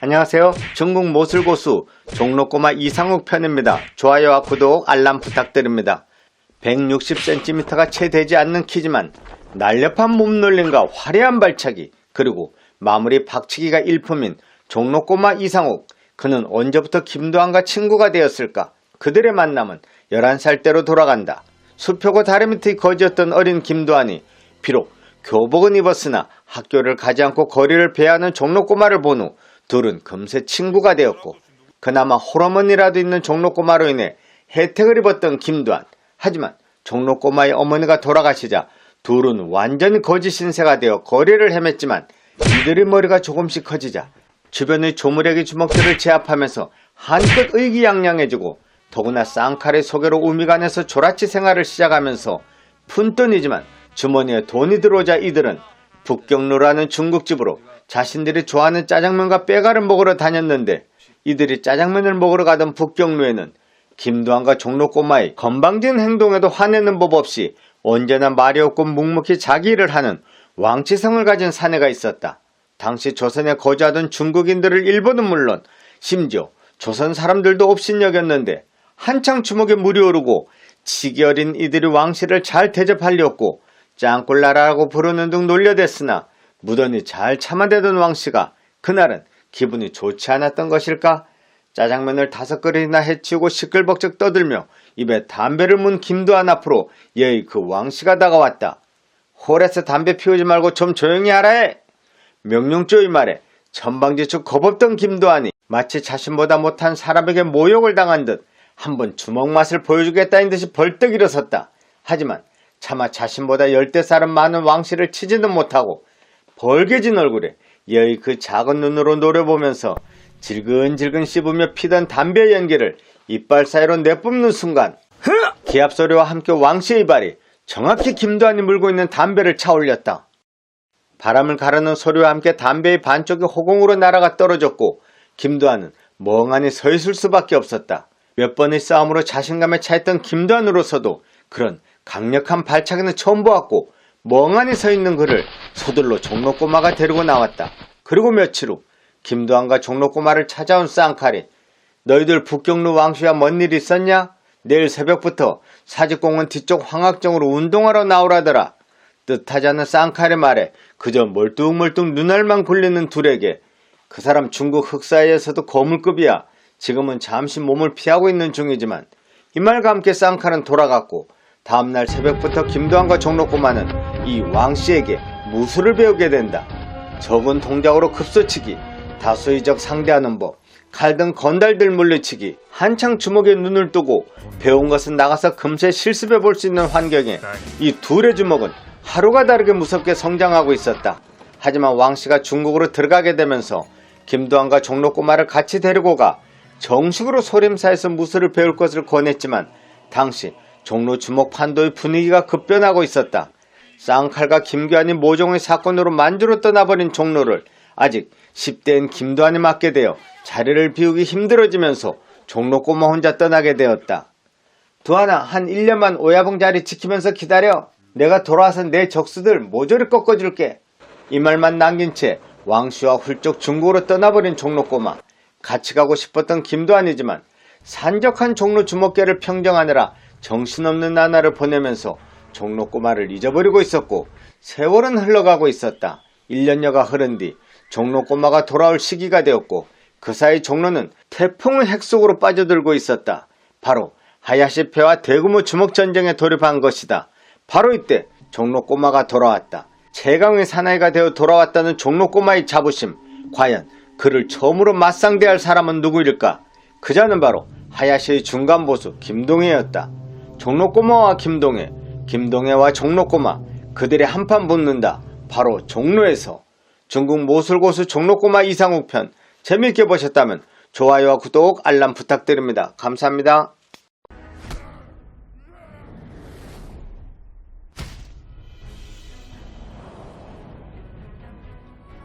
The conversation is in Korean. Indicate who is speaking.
Speaker 1: 안녕하세요. 중국 모슬고수 종로꼬마 이상욱 편입니다. 좋아요와 구독, 알람 부탁드립니다. 160cm가 채 되지 않는 키지만 날렵한 몸놀림과 화려한 발차기 그리고 마무리 박치기가 일품인 종로꼬마 이상욱 그는 언제부터 김도환과 친구가 되었을까? 그들의 만남은 11살 때로 돌아간다. 수표고 다리 밑의 거지였던 어린 김도환이 비록 교복은 입었으나 학교를 가지 않고 거리를 배하는 종로꼬마를 본 후 둘은 금세 친구가 되었고 그나마 호러머니라도 있는 종로꼬마로 인해 혜택을 입었던 김도환. 하지만 종로꼬마의 어머니가 돌아가시자 둘은 완전 거지 신세가 되어 거리를 헤맸지만 이들의 머리가 조금씩 커지자 주변의 조무래기 주먹들을 제압하면서 한껏 의기양양해지고 더구나 쌍칼의 소개로 우미간에서 조라치 생활을 시작하면서 푼돈이지만 주머니에 돈이 들어오자 이들은 북경로라는 중국집으로 자신들이 좋아하는 짜장면과 빼가를 먹으러 다녔는데 이들이 짜장면을 먹으러 가던 북경로에는 김도환과 종로꼬마의 건방진 행동에도 화내는 법 없이 언제나 말이 없고 묵묵히 자기 일을 하는 왕치성을 가진 사내가 있었다. 당시 조선에 거주하던 중국인들을 일본은 물론 심지어 조선 사람들도 업신여겼는데 한창 주먹에 물이 오르고 치기 어린 이들이 왕실을 잘 대접하려고 짱꿀나라라고 부르는 등 놀려댔으나 무던히 잘 참아대던 왕씨가 그날은 기분이 좋지 않았던 것일까? 짜장면을 다섯 그릇이나 해치우고 시끌벅적 떠들며 입에 담배를 문 김도환 앞으로 예의 그 왕씨가 다가왔다. 홀에서 담배 피우지 말고 좀 조용히 하라 해! 명령조의 말에 천방지축 겁없던 김도환이 마치 자신보다 못한 사람에게 모욕을 당한 듯 한번 주먹 맛을 보여주겠다는 듯이 벌떡 일어섰다. 하지만 차마 자신보다 열대 살은 많은 왕씨를 치지는 못하고 벌개진 얼굴에 여의 그 작은 눈으로 노려보면서 질근질근 씹으며 피던 담배 연기를 이빨 사이로 내뿜는 순간 기합 소리와 함께 왕씨의 발이 정확히 김도환이 물고 있는 담배를 차올렸다. 바람을 가르는 소리와 함께 담배의 반쪽이 호공으로 날아가 떨어졌고 김도환은 멍하니 서 있을 수밖에 없었다. 몇 번의 싸움으로 자신감에 차있던 김도환으로서도 그런 강력한 발차기는 처음 보았고 멍하니 서 있는 그를 서둘러 종로꼬마가 데리고 나왔다. 그리고 며칠 후 김도환과 종로꼬마를 찾아온 쌍칼이 너희들 북경로 왕씨와 뭔 일 있었냐? 내일 새벽부터 사직공원 뒤쪽 황학정으로 운동하러 나오라더라. 뜻하지 않은 쌍칼의 말에 그저 멀뚱멀뚱 눈알만 굴리는 둘에게 그 사람 중국 흑사에서도 거물급이야. 지금은 잠시 몸을 피하고 있는 중이지만 이 말과 함께 쌍칼은 돌아갔고 다음날 새벽부터 김도환과 종로꼬마는 이 왕씨에게 무술을 배우게 된다. 적은 동작으로 급소치기, 다수의 적 상대하는 법, 칼 등 건달들 물리치기, 한창 주먹에 눈을 뜨고 배운 것은 나가서 금세 실습해 볼 수 있는 환경에 이 둘의 주먹은 하루가 다르게 무섭게 성장하고 있었다. 하지만 왕씨가 중국으로 들어가게 되면서 김도환과 종로꼬마를 같이 데리고 가 정식으로 소림사에서 무술을 배울 것을 권했지만 당시 종로 주먹 판도의 분위기가 급변하고 있었다. 쌍칼과 김교환이 모종의 사건으로 만주로 떠나버린 종로를 아직 10대인 김도환이 맡게 되어 자리를 비우기 힘들어지면서 종로 꼬마 혼자 떠나게 되었다. 두하나 한 1년만 오야봉 자리 지키면서 기다려. 내가 돌아와서 내 적수들 모조리 꺾어줄게. 이 말만 남긴 채 왕씨와 훌쩍 중국으로 떠나버린 종로 꼬마. 같이 가고 싶었던 김도환이지만 산적한 종로 주먹계를 평정하느라 정신없는 나날을 보내면서 종로 꼬마를 잊어버리고 있었고 세월은 흘러가고 있었다. 1년여가 흐른 뒤 종로 꼬마가 돌아올 시기가 되었고 그 사이 종로는 태풍의 핵 속으로 빠져들고 있었다. 바로 하야시 패와 대규모 주먹 전쟁에 돌입한 것이다. 바로 이때 종로 꼬마가 돌아왔다. 최강의 사나이가 되어 돌아왔다는 종로 꼬마의 자부심. 과연 그를 처음으로 맞상대할 사람은 누구일까? 그자는 바로 하야시의 중간 보수 김동해였다. 종로꼬마와 김동해, 김동해와 종로꼬마, 그들의 한판 붙는다. 바로 종로에서 중국 모술고수 종로꼬마 이상욱 편 재밌게 보셨다면 좋아요와 구독, 알람 부탁드립니다. 감사합니다.